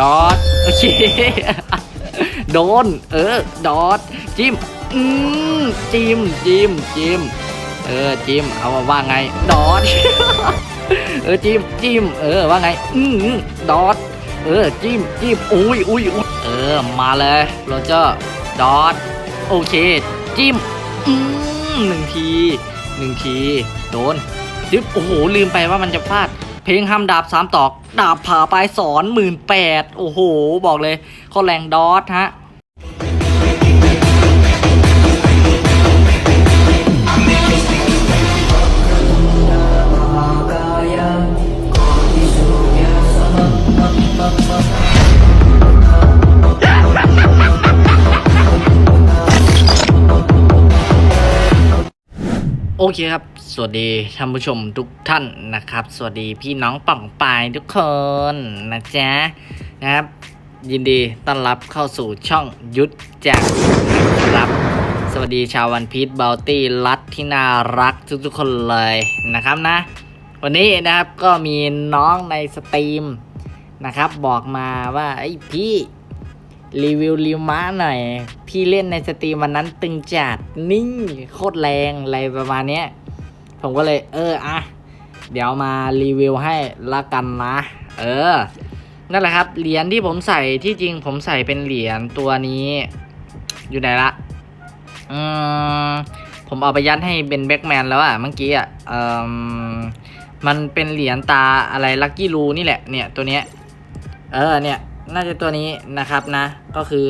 ดอทโอเคโดน เออ ดอทจิ้ม อืมจิ้มจิ้มจิ้มเออจิ้มเอาว่าไง ดอทเออจิ้มจิ้มเออว่าไง อืมดอทเออจิ้มจิ้มอุ้ยอุ้ยอุ้ยเออมาเลยโรเจอร์ดอทโอเค จิ้มอืมหนึ่งทีหนึ่งทีโดนจึ๊บโอ้โหลืมไปว่ามันจะฟาด เพลงห้ามดาบสามตอก ดาบผ่าปลายสอนหมื่นแปดโอ้โห บอกเลยข้อแรงดอทฮะโอเคครับ สวัสดีท่านผู้ชมทุกท่านนะครับ สวัสดีพี่น้องป่องปายทุกคนนะจ๊ะนะครับ ยินดีต้อนรับเข้าสู่ช่องยุทธจักรนะครับ สวัสดีชาววันพีชบ o ลตี้รัดที่น่ารักทุกๆคนเลยนะครับนะ วันนี้นะครับก็มีน้องในสตรีมนะครับ บอกมาว่าไอ้พี่รีวิวริวม้าหน่อย พี่เล่นในสตรีมวันนั้นตึงจัดนิ่งโคตรแรงอะไรประมาณเนี้ย ผมก็เลยเอออะเดี๋ยวมารีวิวให้ละกันนะ เออ นั่นแหละครับ เหรียญที่ผมใส่ที่จริงผมใส่เป็นเหรียญตัวนี้ อยู่ไหนละอืมผมเอาไปยัดให้เป็นแบ็กแมนแล้วอะเมื่อกี้อะเออมันเป็นเหรียญตาอะไรลักกี้รูนี่แหละ เนี่ยตัวเนี้ย เออ เนี่ย น่าจะตัวนี้นะครับนะ ก็คือ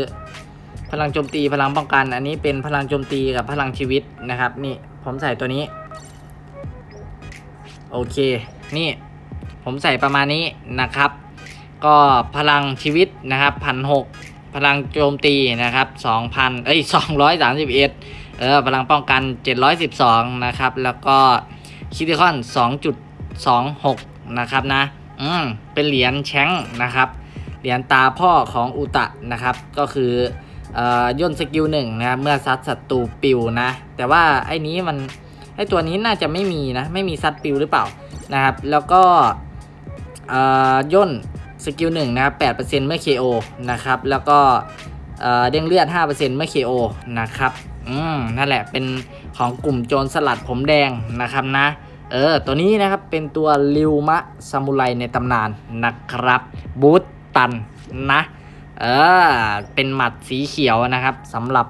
พลังโจมตีพลังป้องกัน อันนี้เป็นพลังโจมตีกับพลังชีวิตนะครับ นี่ผมใส่ตัวนี้ โอเค นี่ผมใส่ประมาณนี้นะครับ ก็พลังชีวิตนะครับพันหกพลังโจมตีนะครับสองพันเอ้ยสองร้อยสามสิบเอ็ดเออพลังป้องกันเจ็ดร้อยสิบสองนะครับ แล้วก็คิติคอนสองจุดสองหกนะครับนะ อืม เป็นเหรียญแชงนะครับ เหรียญตาพ่อของอุตะนะครับ ก็คือเอ่อย่นสกิลหนึ่งนะ เมื่อซัดศัตรูปิวนะ แต่ว่าไอ้นี้มัน ไอตัวนี้น่าจะไม่มีนะ ไม่มีซัดปิวหรือเปล่านะครับ แล้วก็ย่นสกิลหนึ่งนะครับ8%เมื่อ KO นะครับ แล้วก็เอ่อเด้งเลือด5%เมื่อ KO นะครับ อืม นั่นแหละ เป็นของกลุ่มโจรสลัดผมแดงนะครับนะ เออ ตัวนี้นะครับ เป็นตัวริวมะซามูไรในตำนานนะครับ บูตตันนะ เออ เป็นหมัดสีเขียวนะครับสำหรับ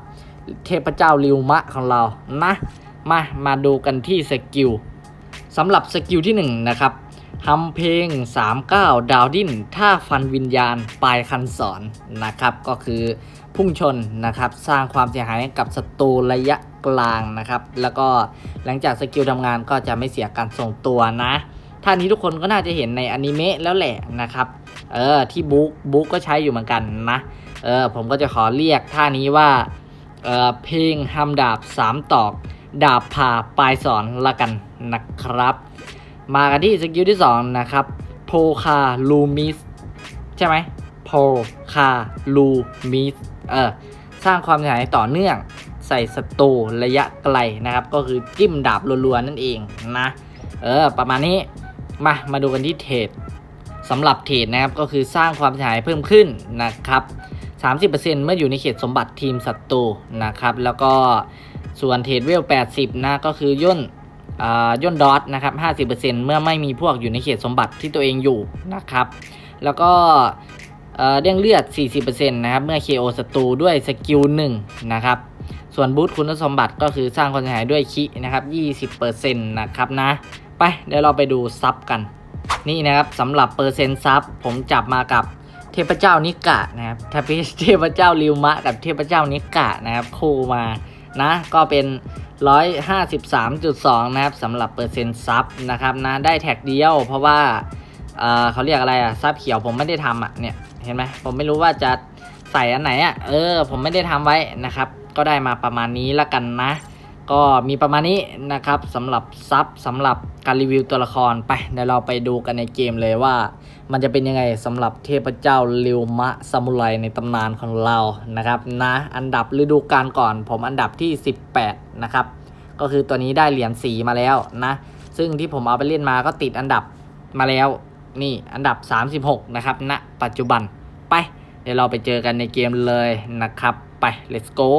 เทพเจ้าริวมะของเรานะ มามาดูกันที่สกิลสำหรับสกิลที่1นะครับทำเพลง 39 ดาวดิ้นท่าฟันวิญญาณปลายคันศรนะครับ ก็คือพุ่งชนนะครับ สร้างความเสียหายกับศัตรูระยะกลางนะครับ แล้วก็หลังจากสกิลทำงานก็จะไม่เสียการทรงตัวนะท่านี้ทุกคนก็น่าจะเห็นในอนิเมะแล้วแหละนะครับ เออที่บุ๊กบุ๊กก็ใช้อยู่เหมือนกันนะ เออผมก็จะขอเรียกท่านี้ว่า เออเพลงฮัมดาบสามตอก ดาบผ่าปลายสอนละกันนะครับ มากันที่สกิลที่ 2 นะครับโพคาลูมิสใช่ไหมโพคาลูมิสเออสร้างความเสียหายต่อเนื่องใส่ศัตรูระยะไกลนะครับ ก็คือจิ้มดาบรัวๆนั่นเองนะ เออ ประมาณนี้มามาดูกันที่เทรดสำหรับเทรดนะครับก็คือสร้างความเสียหายเพิ่มขึ้นนะครับ 30%เมื่ออยู่ในเขตสมบัติทีมศัตรูนะครับ แล้วก็ส่วนเทรดเวล 80 นะก็คือย่นย่นดอทนะครับ 50%เมื่อไม่มีพวกอยู่ในเขตสมบัติที่ตัวเองอยู่นะครับ แล้วก็เด้งเลือด 40%นะครับ เมื่อ KO ศัตรูด้วยสกิล1นะครับ ส่วนบูทคุณสมบัติก็คือสร้างความเสียหายด้วยคินะครับ 20%นะครับนะ ไปเดี๋ยวเราไปดูซับกัน นี่นะครับสำหรับเปอร์เซ็นต์ซับผมจับมากับ ทพเจ้านิกะนะครับเทพเทพเจ้าริวมะ กับเทพเจ้านิกะนะครับคู่มานะก็เป็น 153.2 นะครับสำหรับเปอร์เซ็นต์ซับนะครับนะได้แท็กเดียวเพราะว่าเออเขาเรียกอะไรอะซับเขียวผมไม่ได้ทำอะเนี่ยเห็นไหมผมไม่รู้ว่าจะใส่อันไหนอะเออ ผมไม่ได้ทำไว้นะครับ ก็ได้มาประมาณนี้ละกันนะ ก็มีประมาณนี้นะครับสำหรับซับสำหรับการรีวิวตัวละครไปเดี๋ยวเราไปดูกันในเกมเลยว่า มันจะเป็นยังไงสำหรับเทพเจ้าริวมะซามูไรในตำนานของเรานะครับนะอันดับฤดูกาลก่อน ผมอันดับที่ 18 นะครับ ก็คือตัวนี้ได้เหรียญสีมาแล้วนะซึ่งที่ผมเอาไปเล่นมาก็ติดอันดับมาแล้วนี่อันดับ 36 นะครับณปัจจุบันไป เดี๋ยวเราไปเจอกันในเกมเลยนะครับ ไป let's go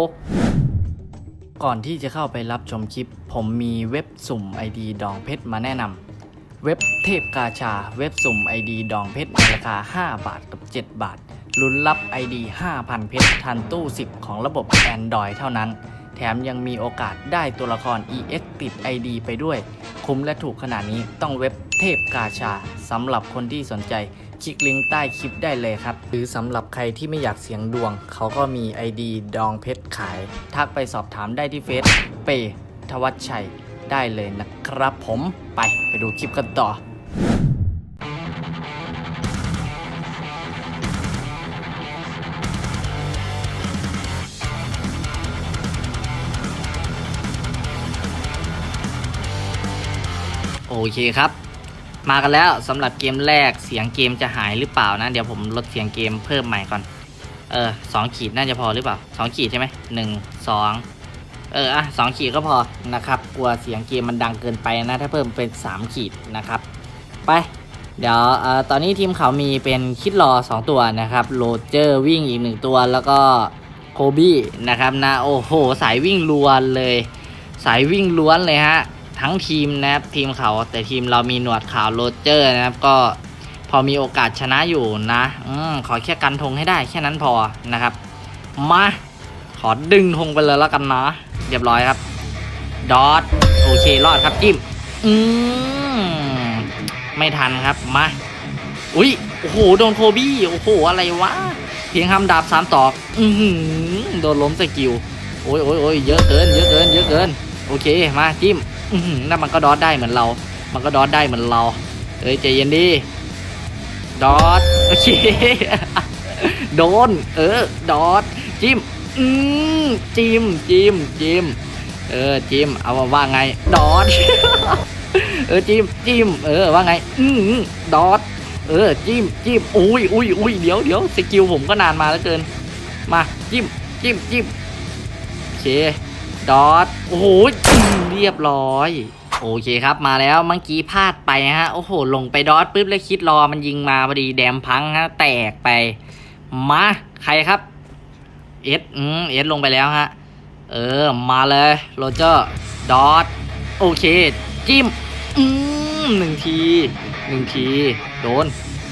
ก่อนที่จะเข้าไปรับชมคลิป ผมมีเว็บสุ่ม ID ดองเพชรมาแนะนำเว็บเทพกาชา เว็บสุ่ม ID ดองเพชรในราคา 5 บาทกับ 7 บาท ลุ้นรับ ID 5,000 เพชรทันตู้ 10 ของระบบ Android เท่านั้น แถมยังมีโอกาสได้ตัวละคร EX ติด ID ไปด้วย คุ้มและถูกขนาดนี้ต้องเว็บเทพกาชาสำหรับคนที่สนใจ คลิกลิงก์ใต้คลิปได้เลยครับ หรือสำหรับใครที่ไม่อยากเสียงดวง เขาก็มี ID ดองเพชรขาย ทักไปสอบถามได้ที่เฟซเปทวัชชัยได้เลยนะครับผมไปไปดูคลิปกันต่อโอเคครับ มากันแล้วสำหรับเกมแรกเสียงเกมจะหายหรือเปล่านะ เดี๋ยวผมลดเสียงเกมเพิ่มใหม่ก่อน เออสองขีดน่าจะพอหรือเปล่าสองขีดใช่ไหมหนึ่งสองเอออะสองขีดก็พอนะครับกลัวเสียงเกมมันดังเกินไปนะ ถ้าเพิ่มเป็นสามขีดนะครับไปเดี๋ยวเออตอนนี้ทีมเขามีเป็นคิดรอ 2 ตัวนะครับโรเจอร์วิ่งอีกหนึ่งตัวแล้วก็โคบี้นะครับนะโอ้โห สายวิ่งล้วนเลย สายวิ่งล้วนเลยฮะ ทั้งทีมนะครับทีมเขาแต่ทีมเรามีหนวดขาวโรเจอร์นะครับก็พอมีโอกาสชนะอยู่นะอมขอแค่กันธงให้ได้แค่นั้นพอนะครับ มาขอดึงธงไปเลยแล้วกันนะเรียบร้อยครับ ดอทโอเครอดครับจิ้มอืมไม่ทันครับมาอุ้ยโอ้โหโดนโคบี้โอ้โหอะไรวะเพียงคำดาบสามตอกอืโดนล้มสกิลโอ้ยโอ้ยโอ้ยเยอะเกินเยอะเกินเยอะเกินโอเคมาจิ้ม อือหือนั่นมันก็ดอทได้เหมือนเรา มันก็ดอทได้เหมือนเรา เอ้ยใจเย็นดิ ดอทโอเค โดน เออ ดอทจิ้ม อืมจิ้มจิ้มจิ้ม เออ จิ้ม เอาว่าไง ดอทเออ จิ้มจิ้ม เออ ว่าไง อืมดอทเออ จิ้มจิ้มอุ้ยอุ้ยอุ้ยเดี๋ยวเดี๋ยวสกิลผมก็นานมาแล้วเกิน มา จิ้มจิ้มจิ้มโอเค ดอทโอ้โหอืมเรียบร้อยโอเคครับมาแล้วเมื่อกี้พลาดไปฮะโอ้โห ลงไปดอทปุ๊บแล้วคิดรอมันยิงมาพอดีแดมพังฮะแตกไป มาใครครับเอสอืมเอสลงไปแล้วฮะ เออ มาเลยโรเจอร์ดอทโอเค จิ้มอืมหนึ่งทีหนึ่งทีโดน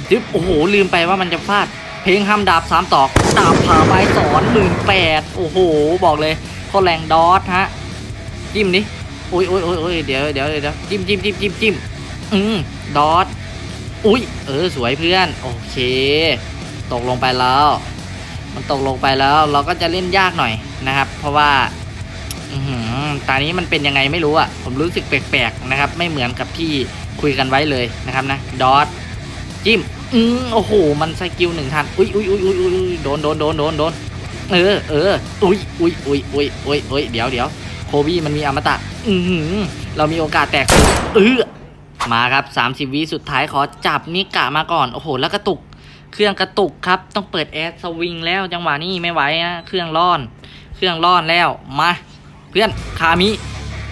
จึ๊บโอ้โห ลืมไปว่ามันจะฟาด เพลงห้ามดาบสามตอก ดาบผ่าไม้สอนหมื่นแปดโอ้โห บอกเลย โคตรแรงดอทฮะ จิ้มดิโอ้ยโอ้ยโอ้ยโอ้ยเดี๋ยวเดี๋ยวเดี๋ยวจิ้มจิ้มจิ้มจิ้มจิ้มอืมดอทอุ้ยเออสวยเพื่อน โอเค ตกลงไปแล้ว มันตกลงไปแล้วเราก็จะเล่นยากหน่อยนะครับ เพราะว่าอืตอนนี้มันเป็นยังไงไม่รู้อะผมรู้สึกแปลกๆนะครับ ไม่เหมือนกับที่คุยกันไว้เลยนะครับนะดอทจิ้มอืมโอ้โห มันสกิลหนึ่งทัน อุ้ยอุ้ยอุ้ยอุ้ยอุ้ยโดนโดนโดนโดนโดน เออเอออุ้ยอุ้ยอุ้ยอุ้ยอุ้ยอุ้ยเดี๋ยวเดี๋ยวโคบี้มันมีอมตะ อือหือเรามีโอกาสแตกเออมาครับ 30วิสุดท้ายขอจับนิกะมาก่อน โอ้โห แล้วกระตุก เครื่องกระตุกครับ ต้องเปิดแอร์สวิงแล้วจังหวะนี้ไม่ไหวนะ เครื่องร้อน เครื่องร้อนแล้ว มา เพื่อน คามิ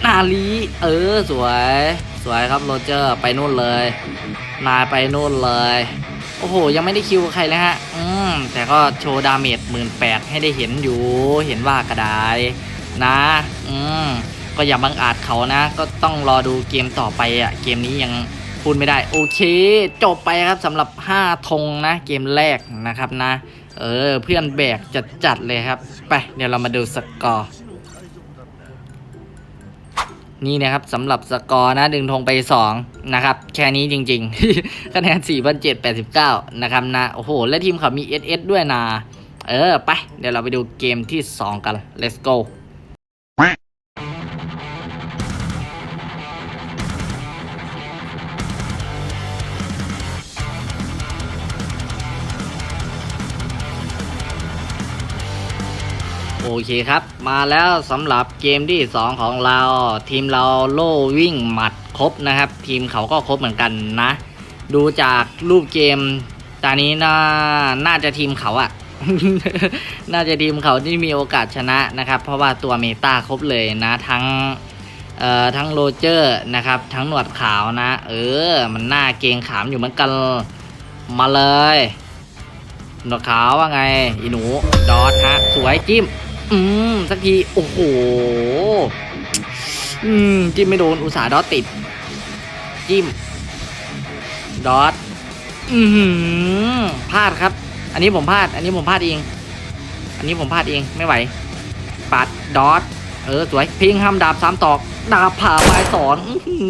นาลี เออ สวย สวยครับโรเจอร์ ไปนู่นเลย นายไปนู่นเลย โอ้โห ยังไม่ได้คิวใครเลยฮะ อืม แต่ก็โชว์ดาเมจหมื่นแปดให้ได้เห็นอยู่ เห็นว่ากระไดนะ อืม ก็อย่าบังอาจเขานะ ก็ต้องรอดูเกมต่อไปอะ เกมนี้ยังพูดไม่ได้ โอเค จบไปครับสำหรับ 5 ธงนะ เกมแรกนะครับนะ เออ เพื่อนแบกจัดจัดๆเลยครับ ไป เดี๋ยวเรามาดูสกอร์ นี่นะครับสำหรับสกอร์นะดึงธงไป 2 นะครับ แค่นี้จริงๆ คะแนน 4,789 นะครับนะ โอ้โห และทีมเขามี SS ด้วยนะ เออ ไป เดี๋ยวเราไปดูเกมที่ 2 กัน let's go เคครับ มาแล้วสำหรับเกมที่ 2 ของเรา ทีมเราโล่วิ่งหมัดครบนะครับ ทีมเขาก็ครบเหมือนกันนะ ดูจากรูปเกมตอนนี้น่าน่าจะทีมเขาอะน่าจะทีมเขาที่มีโอกาสชนะนะครับ เพราะว่าตัวเมตาครบเลยนะทั้งเอ่อทั้งโรเจอร์นะครับ ทั้งหนวดขาวนะ เออ มันหน่าเกงขามอยู่เหมือนกันมาเลยหนวดขาวว่าไง อีหนู ดอทฮะ สวยจิ้ม อืมสักที โอ้โห อืม จิ้มไม่โดน อุตสาห์ดอทติด จิ้ม ดอทอือหือพลาดครับ อันนี้ผมพลาด อันนี้ผมพลาดเอง อันนี้ผมพลาดเอง ไม่ไหว ปัด ดอทเออ สวย พิงห้ามดาบสามตอก ดาบผ่าไม้สอนอ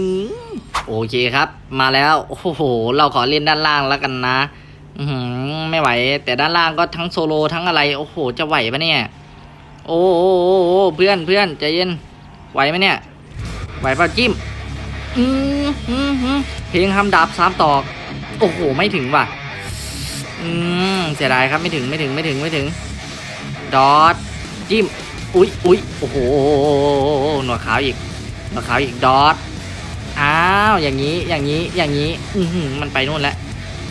โอเคครับ มาแล้ว โอ้โห เราขอเล่นด้านล่างแล้วกันนะอืไม่ไหว แต่ด้านล่างก็ทั้งโซโลทั้งอะไร โอ้โห จะไหวปะเนี่ย โอ้โหโอ้โหเพื่อนเพื่อนใจเย็น ไหวไหมเนี่ย ไหวป่ะจิ้มอืมอืมอืมเพลงห้ามดาบสามตอก โอ้โห ไม่ถึงว่ะ อืม เสียดายครับไม่ถึงไม่ถึงไม่ถึงไม่ถึง ดอทจิ้ม อุ๊ยอุ๊ยโอ้โห หนวดขาวอีก หนวดขาวอีก ดอทอ้าว อย่างนี้ อย่างนี้ อย่างนี้ อือหือมันไปนู่นแล้ว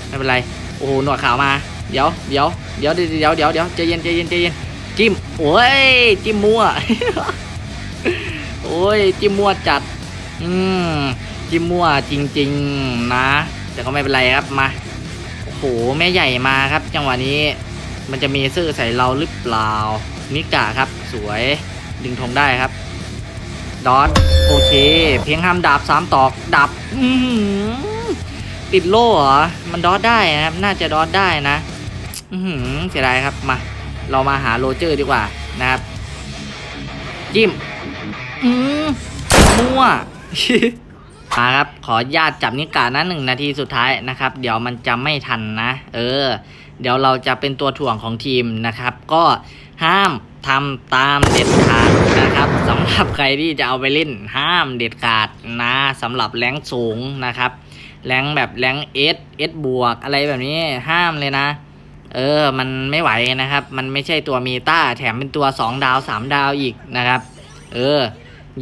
ไม่เป็นไร โอ้โห หนวดขาวมา เดี๋ยว เดี๋ยว เดี๋ยว เดี๋ยว เดี๋ยว เดี๋ยวใจเย็นใจเย็นใจเย็น จิ้มโอ้ยจิ้มมั่วโอ้ยจิ้มมั่วจัด อืมจิ้มมั่วจริง ๆ นะ แต่ก็ไม่เป็นไรครับมาโอ้โหแม่ใหญ่มาครับ จังหวะนี้ มันจะมีซื่อใส่เราหรือเปล่านิกะครับ สวยดึงธงได้ครับดอทโอเค เพียงห้ามดาบสามตอกดับติดโล่เหรอ มันดอทได้นะครับ น่าจะดอทได้นะอือหือเสียดายครับมา เรามาหาโรเจอร์ดีกว่านะครับ จิ้ม อืมมั่วมาครับ ขอญาตจับนิกานะหนึ่งนาทีสุดท้ายนะครับ เดี๋ยวมันจะไม่ทันนะ เออ เดี๋ยวเราจะเป็นตัวถ่วงของทีมนะครับ ก็ห้ามทำตามเด็ดขาดนะครับสำหรับใครที่จะเอาไปเล่นห้ามเด็ดขาดนะสำหรับแรงสูงนะครับ แรงแบบแรงเอสเอสบวกอะไรแบบนี้ห้ามเลยนะ เออ มันไม่ไหวนะครับ มันไม่ใช่ตัวมีต้าแถมเป็นตัว2ดาว3ดาวอีกนะครับ เออ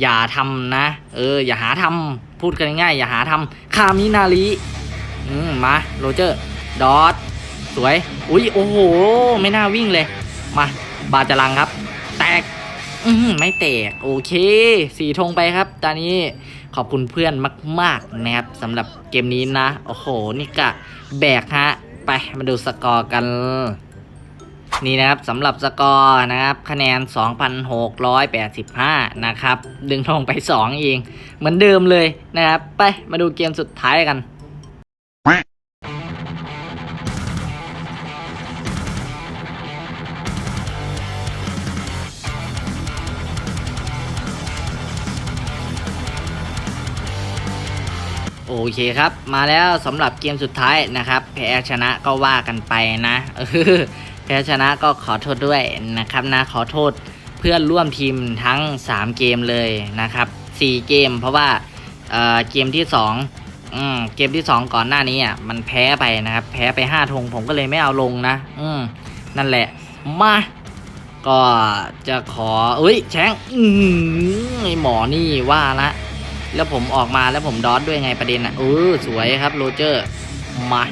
อย่าทำนะ เออ อย่าหาทำพูดกันง่ายๆอย่าหาทำคามินารีอืมมาโรเจอร์ดอทสวย อุ้ยโอ้โห ไม่น่าวิ่งเลย มา บาจลังครับ แตก อืมไม่แตก โอเค สีธงไปครับ ตอนนี้ขอบคุณเพื่อนมาก ๆ นะครับสำหรับเกมนี้นะ โอ้โห นี่กะแบกฮะ ไปมาดูสกอร์กัน นี่นะครับสำหรับสกอร์นะครับ คะแนน 2,685 นะครับ ดึงธงไป 2 เอง เหมือนเดิมเลยนะครับ ไปมาดูเกมสุดท้ายกัน โอเคครับ มาแล้วสำหรับเกมสุดท้ายนะครับ แพ้ชนะก็ว่ากันไปนะแพ้ชนะก็ขอโทษด้วยนะครับนะขอโทษเพื่อนร่วมทีมทั้ง 3 เกมเลยนะครับ 4 เกม เพราะว่าเเกมที่2อืมเกมที่ 2 ก่อนหน้านี้อะมันแพ้ไปนะครับ แพ้ไป5ธงผมก็เลยไม่เอาลงนะ อืมนั่นแหละ มาก็จะขอเอ้ยแชงอือไอหมอนี่ว่าละ แล้วผมออกมาแล้วผมดอทด้วยไงประเด็นอะเออสวยครับโรเจอร์มา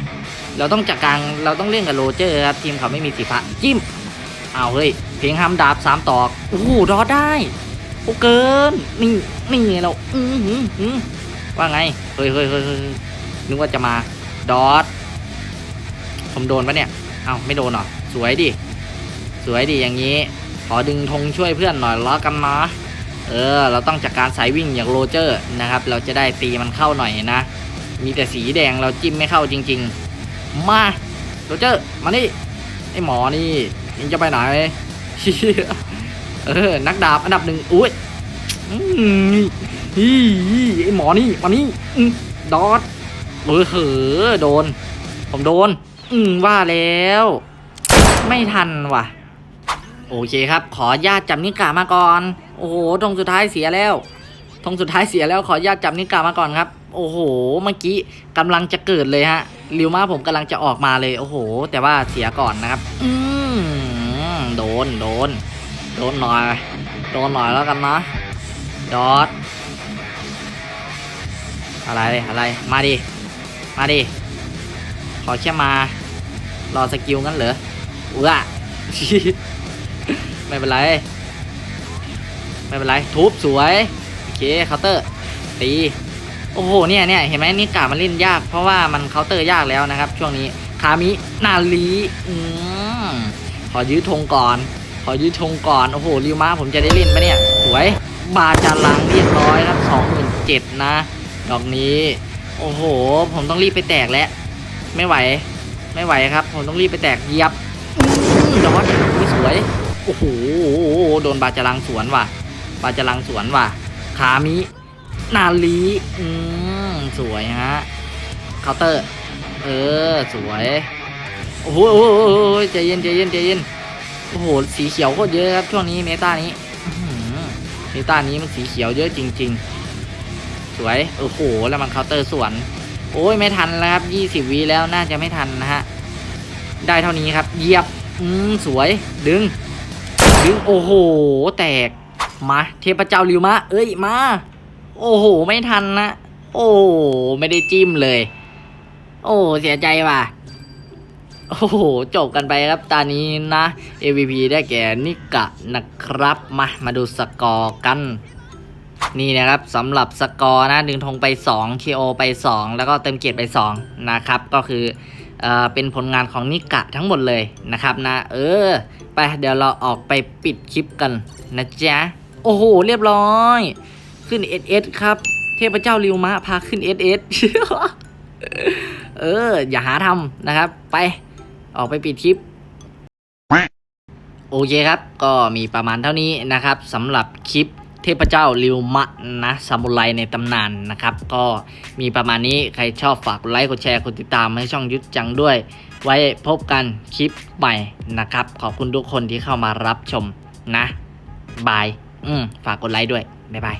เราต้องจัดการเราต้องเล่นกับโรเจอร์ครับทีมเขาไม่มีสีฟ้าจิ้มเอาเฮ้ยเพลงห้ามดาบสามตอกโอ้โหดอทได้โอ้เกินนี่นี่ไงเราอือหือว่าไงเฮ้ยเฮ้ยเฮ้ยนึกว่าจะมาดอทผมโดนปะเนี่ยเอาไม่โดนหรอสวยดิสวยดิอย่างนี้ ขอดึงธงช่วยเพื่อนหน่อยล้อกันนะ เออ เราต้องจัดการสายวิ่งอย่างโรเจอร์นะครับ เราจะได้ตีมันเข้าหน่อยนะ มีแต่สีแดงเราจิ้มไม่เข้าจริง ๆ มาโรเจอร์มานี่ไอหมอนี่ยังจะไปไหนเออนักดาบอันดับหนึ่งอุ้ยฮีไอหมอนี่มานี่ดอทเออเหอโดน ผมโดน อืมว่าแล้ว ไม่ทันว่ะ โอเคครับ ขอญาตจับนิกามาก่อน โอ้โหธงสุดท้ายเสียแล้วธงสุดท้ายเสียแล้วขอญาตจับนิกามาก่อนครับ โอ้โห เมื่อกี้กำลังจะเกิดเลยฮะริวมาผมกำลังจะออกมาเลย โอ้โห แต่ว่าเสียก่อนนะครับ อืมโดนโดน โดนหน่อย โดนหน่อยแล้วกันนะดอทอะไรอะไรมาดิมาดิขอแค่มา รอสกิลงั้นเหรอเอ้อไม่เป็นไร ไม่เป็นไร ทุบสวย โอเคเคาน์เตอร์ตี โอ้โห เนี่ยเนี่ยเห็นไหมนี่กามันเล่นยาก เพราะว่ามันเคาน์เตอร์ยากแล้วนะครับ ช่วงนี้ คามิ นาลีอืมขอยื้อธงก่อน ขอยื้อธงก่อน โอ้โห ริวมาผมจะได้เล่นปะเนี่ย สวย บาจารังเรียบร้อยครับสองหมื่นเจ็ดนะ ดอกนี้ โอ้โห ผมต้องรีบไปแตกแล้ว ไม่ไหว ไม่ไหวครับ ผมต้องรีบไปแตกเยียบดอนไม่สวย โอ้โห โดนบาจารังสวนว่ะ บาจารังสวนว่ะคามินาลีอืมสวยฮะเคาน์เตอร์ เออ สวย โอ้โหใจเย็นใจเย็นใจเย็นโอ้โห สีเขียวโคตรเยอะครับ ช่วงนี้เมตานี้เมตานี้มันสีเขียวเยอะจริง ๆ สวย โอ้โห แล้วมันเคาน์เตอร์สวน โอ้ย ไม่ทันแล้วครับยี่สิบวิแล้วน่าจะไม่ทันนะฮะ ได้เท่านี้ครับเหยียบ อืม สวย ดึง ดึง โอ้โห แตก มาเทพเจ้าลิวมะ เอ้ยมา โอ้โห ไม่ทันนะ โอ้โหไม่ได้จิ้มเลย โอ้เสียใจว่ะ โอ้โห จบกันไปครับตอนนี้นะ AVP ได้แก่นิกะนะครับ มามาดูสกอร์กัน นี่นะครับสำหรับสกอร์นะดึงธงไป2 KO ไป 2 แล้วก็เติมเกียรติไป 2 นะครับ ก็คือเอ่อเป็นผลงานของนิกะทั้งหมดเลยนะครับนะ เออ ไปเดี๋ยวเราออกไปปิดคลิปกันนะจ๊ะ โอ้โห เรียบร้อย ขึ้น SS ครับ เทพเจ้าริวมะพาขึ้น SS เออ อย่าหาทำนะครับ ไป ออกไปปิดคลิป โอเคครับ ก็มีประมาณเท่านี้นะครับสำหรับคลิปเทพเจ้าริวมะนะซามูไรในตำนานนะครับ ก็มีประมาณนี้ใครชอบฝากกดไลค์กดแชร์กดติดตามให้ช่องยุทธจังด้วย ไว้พบกันคลิปใหม่นะครับ ขอบคุณทุกคนที่เข้ามารับชมนะ บาย อืมฝากกดไลค์ด้วย บ๊ายบาย